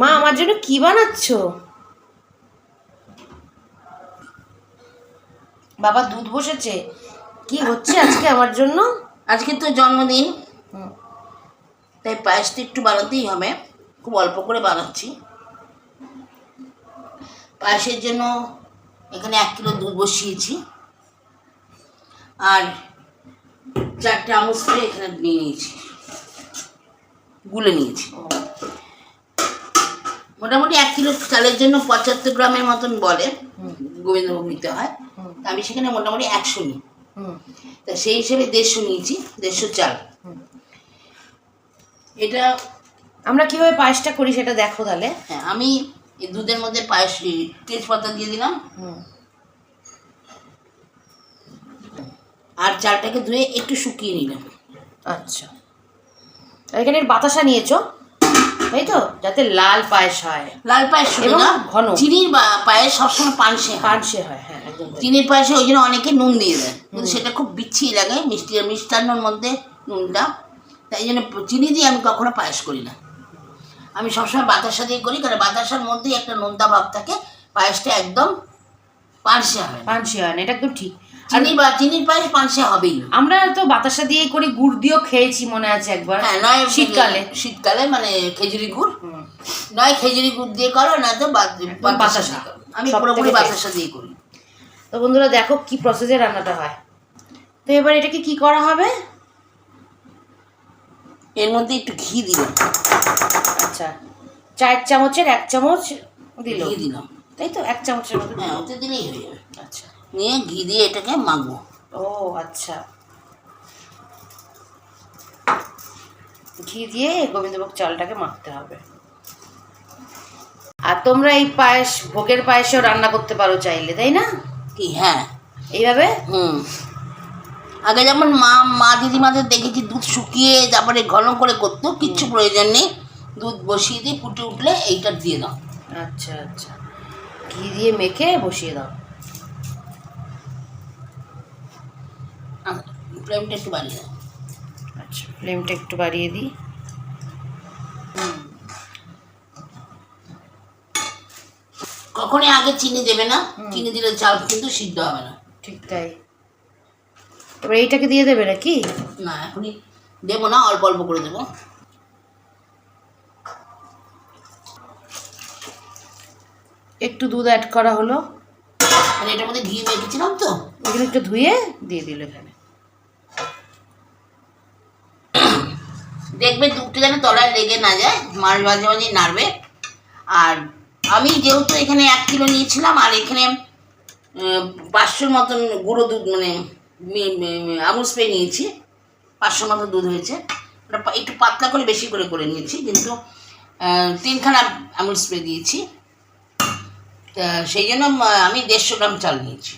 মা আমার জন্য কি বানাচ্ছ? বাবা দুধ বসেছে। কি হচ্ছে আজকে আমার জন্য? আজকে তো জন্মদিন। তাই পায়েসটা একটু বানাতেই হবে। খুব অল্প করে বানাচ্ছি। পায়েসের জন্য এখানে এক কিলো দুধ বসিয়েছি। আর চারটে আমুল স্প্রে এখানে নিয়ে নিয়েছি। গুলে নিয়েছি। মোটামুটি এক কিলো চালের জন্য পঁচাত্তর গ্রামের মতন বলে গোবিন্দভোগ নিতে হয়। আমি সেখানে মোটামুটি একশো নিই। হুম, তা সেই হিসেবে দেড়শো নিয়েছি দেড়শো চাল। এটা আমরা কীভাবে পায়েসটা করি সেটা দেখো তাহলে। হ্যাঁ আমি এই দুধের মধ্যে পায়েস তেজপাতা দিয়ে দিলাম। আর চালটাকে ধুয়ে একটু শুকিয়ে নিলাম। আচ্ছা। এখানে বাতাসা নিয়েছো? তাই তো যাতে লাল পায়েস হয়। লাল পায়েস এবং ঘন। চিনির পায়েস সবসময় পানসে পানসে হয় হ্যাঁ চিনির পায়েসে ওই জন্য অনেকে নুন দিয়ে দেয়। কিন্তু সেটা খুব বিচ্ছিরি লাগে মিষ্টি মিষ্টান্নর মধ্যে নুনটা। তাই জন্য চিনি দিয়ে আমি কখনো পায়েস করি না। আমি সবসময় বাতাসা দিয়ে করি কারণ বাতাসার মধ্যেই একটা নোনতা ভাব থাকে। পায়েসটা একদম পানসে হয় পানসে হয় না এটা একদম ঠিক। চিনি বা চিনির পায়েস পানসে হবেই। আমরা তো বাতাসা দিয়েই করি গুড় দিয়েও খেয়েছি মনে আছে একবার। হ্যাঁ নয় শীতকালে। শীতকালে মানে খেজুরি গুড়। নয় খেজুরি গুড় দিয়ে করো না তো বাতাসা। দিয়ে। আমি পুরোপুরি বাতাসা দিয়ে করি। তো বন্ধুরা দেখো কি প্রসেসে রান্নাটা হয়। তো এবার এটাকে কি করা হবে? এর মধ্যে একটু ঘি দিলাম। আচ্ছা। চার চামচের এক চামচ দিল। ঘি দিলাম। তাই তো? এক চামচের মতো হ্যাঁ ওতে দিলেই হয়ে যাবে। নিয়ে ঘি দিয়ে এটাকে মাখবো। ও আচ্ছা। ঘি দিয়ে গোবিন্দভোগ চালটাকে মাখতে হবে। আর তোমরা এই পায়েস ভোগের পায়েসও রান্না করতে পারো চাইলে তাই না? কি হ্যাঁ। এইভাবে? হুম। আগে যেমন মা মা দিদিমাদের দেখেছি দুধ শুকিয়ে তারপরে ঘন করে করতো কিচ্ছু প্রয়োজন নেই। দুধ বসিয়ে দিয়ে ফুটে উঠলে এইটা দিয়ে দাও। আচ্ছা আচ্ছা। ঘি দিয়ে মেখে বসিয়ে দাও। ফ্লেমটা একটু বাড়িয়ে দাও। আচ্ছা ফ্লেমটা একটু বাড়িয়ে দিই। কখনই আগে চিনি দেবে না চিনি দিলে চাল কিন্তু সিদ্ধ হবে না। ঠিক তাই। এবার এইটাকে দিয়ে দেবে নাকি? না এখনই দেবো না অল্প অল্প করে দেবো। একটু দুধ অ্যাড করা হলো। মানে এটার মধ্যে ঘি মেখেছিলাম তো। এগুলো একটু ধুয়ে দিয়ে দিল এখানে দেখবে দুধটা যেন তলায় লেগে না যায়, মাঝে মাঝে মাঝে নাড়বে। আর আমি যেহেতু এখানে এক কিলো নিয়েছিলাম, আর এখানে পাঁচশোর মতন গুঁড়ো দুধ মানে আমুল স্প্রে নিয়েছি। পাঁচশোর মতো দুধ হয়েছে। ওটা একটু পাতলা করে বেশি করে করে নিয়েছি, কিন্তু তিনখানা আমুল স্প্রে দিয়েছি। সেই জন্য আমি দেড়শো গ্রাম চাল নিয়েছি।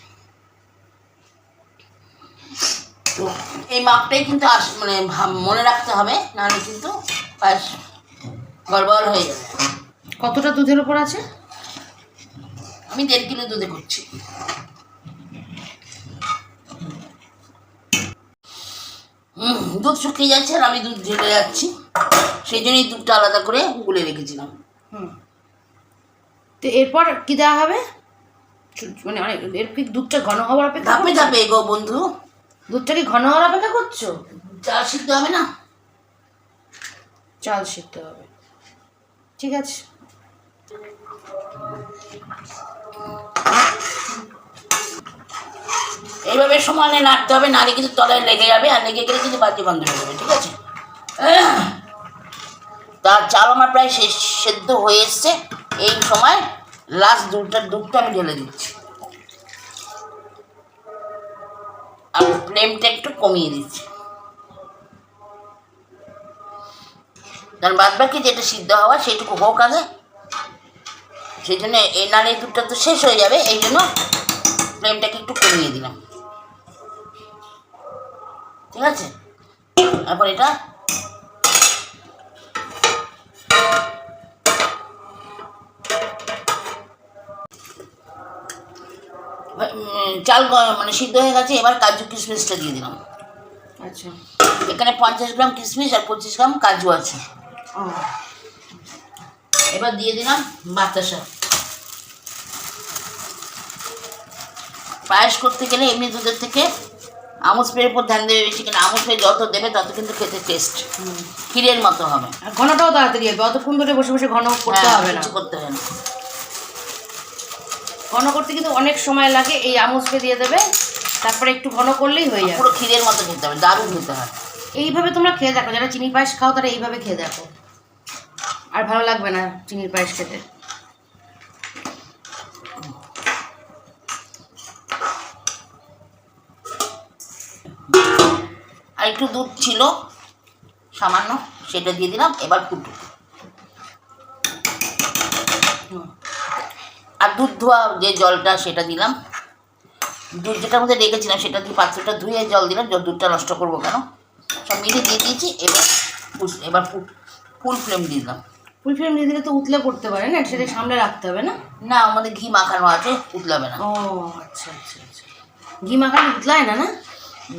তো এই মাপটাই কিন্তু আস- মানে মনে রাখতে হবে নাহলে কিন্তু পায়েস গড়বড় হয়ে যাবে। কতটা দুধের ওপর আছে? আমি দেড় কিলো দুধে করছি। হুম দুধ শুকিয়ে যাচ্ছে আর আমি দুধ ঢেলে যাচ্ছি সেই জন্যই দুধটা আলাদা করে গুলে রেখেছিলাম। হুম। তো এরপর কি দেওয়া হবে? মানে অনেক এর কি দুধটা ঘন হওয়ার অপেক্ষা ধাপে? ধাপে এগো বন্ধু। দুধটা কি ঘন হওয়ার অপেক্ষা করছ? চাল সিদ্ধ হবে না? চাল সিদ্ধ হবে। ঠিক আছে। এইভাবে সমানে নাড়তে হবে নাড়ে কিন্তু তলায় লেগে যাবে আর লেগে গেলে কিন্তু বাতি বন্ধ হয়ে যাবে ঠিক আছে? তার চাল আমার প্রায় শেষ সেদ্ধ হয়ে এসছে। এই সময় লাস্ট দুধটা দুধটা আমি ঢেলে দিচ্ছি। আর ফ্লেমটা একটু কমিয়ে দিচ্ছি। কারণ বাদ বাকি যেটা সিদ্ধ হওয়া সেটুকু হোক আগে। সেই জন্য এই নাড়িয়ে দুধটা তো শেষ হয়ে যাবে, এই জন্য ফ্লেমটাকে একটু কমিয়ে দিলাম। ঠিক আছে? তারপর এটা চাল মানে সিদ্ধ হয়ে গেছে এবার কাজু কিশমিশটা দিয়ে দিলাম। আচ্ছা। এখানে পঞ্চাশ গ্রাম কিশমিশ আর পঁচিশ গ্রাম কাজু আছে। এবার দিয়ে দিলাম বাতাসা। পায়েস করতে গেলে এমনি দুধের থেকে আমুল স্প্রের উপর ধ্যান দেবে বেশি কিন্তু আমুল স্প্রে যত দেবে তত কিন্তু খেতে টেস্ট ক্ষীরের মতো হবে। আর ঘনটাও তাড়াতাড়ি হবে অতক্ষণ ধরে বসে বসে ঘন করতে হ্যাঁ, হবে না। কিছু করতে হবে না। ঘন করতে কিন্তু অনেক সময় লাগে এই আমুসকে দিয়ে দেবে তারপরে একটু ঘন করলেই হয়ে যাবে। পুরো ক্ষীরের মতো খেতে হবে দারুণ খেতে হয়। এইভাবে তোমরা খেয়ে দেখো যারা চিনি পায়েস খাও তারা এইভাবে খেয়ে দেখো। আর ভালো লাগবে না চিনির পায়েস খেতে। আর একটু দুধ ছিল সামান্য সেটা দিয়ে দিলাম এবার ফুটু আর দুধ ধোয়া যে জলটা সেটা দিলাম। দুধ যেটার মধ্যে রেখেছিলাম সেটা দিয়ে পাত্রটা ধুয়ে জল দিলাম জল দুধটা নষ্ট করব কেন? সব মিলিয়ে দিয়ে দিয়েছি এবার এবার ফুল ফ্লেম দিয়ে দিলাম। ফুল ফ্লেম দিয়ে দিলে তো উতলে পড়তে পারে না সেটা সামনে রাখতে হবে না? না আমাদের ঘি মাখানো আছে উতলাবে না। ও আচ্ছা আচ্ছা আচ্ছা। ঘি মাখালে উতলায় না না?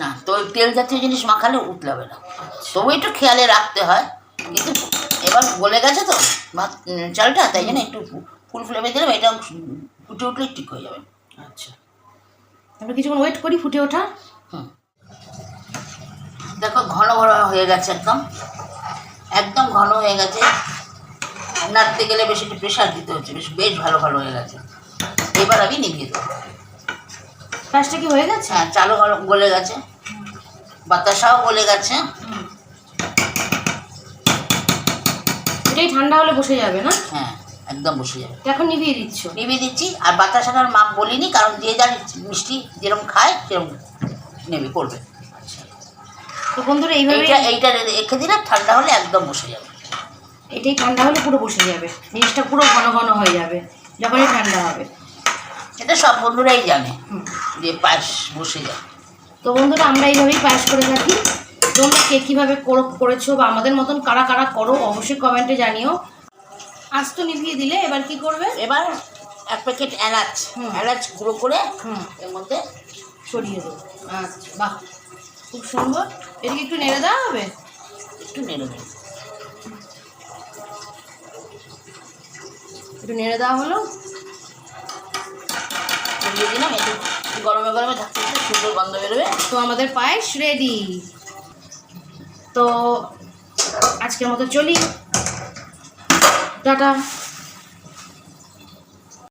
না তো তেল জাতীয় জিনিস মাখালে উতলাবে না। তবু একটু খেয়ালে রাখতে হয় কিন্তু এবার গলে গেছে তো ভাত চালটা তাই জন্য একটু ফুল ফ্লেমে দিলাম এটা ফুটে উঠলে ঠিক হয়ে যাবে। আচ্ছা। আমরা কিছুক্ষণ ওয়েট করি ফুটে ওঠা হুম। দেখো ঘন ঘন হয়ে গেছে একদম। একদম ঘন হয়ে গেছে। নাড়তে গেলে বেশি একটু প্রেশার দিতে হচ্ছে বেশ বেশ ভালো ভালো হয়ে গেছে। এবার আমি নিভিয়ে দেবো। পায়েসটা কি হয়ে গেছে? হ্যাঁ চালও গলে গেছে। বাতাসাও গলে গেছে। এটাই ঠান্ডা হলে বসে যাবে না? হ্যাঁ। একদম বসে যাবে। এখন নিভিয়ে দিচ্ছ? নিভিয়ে দিচ্ছি আর বাচ্চা বাতাসাটার মাপ বলিনি কারণ যে যার মিষ্টি যেরকম খায় সেরকম নেবে করবে। তো বন্ধুরা এইভাবে এইটা এইটা রেখে দিলে ঠান্ডা হলে একদম বসে যাবে। এটাই ঠান্ডা হলে পুরো বসে যাবে। জিনিসটা পুরো ঘন ঘন হয়ে যাবে যখনই ঠান্ডা হবে। এটা সব বন্ধুরাই জানে। যে পায়েস বসে যায় তো বন্ধুরা আমরা এইভাবেই পায়েস করে থাকি। তোমরা কে কীভাবে করো করেছ বা আমাদের মতন কারা কারা করো অবশ্যই কমেন্টে জানিও। আজ তো নিভিয়ে দিলে এবার কি করবে? এবার এক প্যাকেট এলাচ হুম। এলাচ গুঁড়ো করে হুম। এর মধ্যে ছড়িয়ে দেবো। আচ্ছা বাহ খুব সুন্দর। এদিকে একটু নেড়ে দেওয়া হবে? একটু নেড়ে দেবো একটু নেড়ে দেওয়া হলো? দিয়ে দিলাম একটু গরমে গরমে থাকতে থাকতে সুন্দর গন্ধ বেরোবে। তো আমাদের পায়েস রেডি তো আজকের মতো চলি। Gà.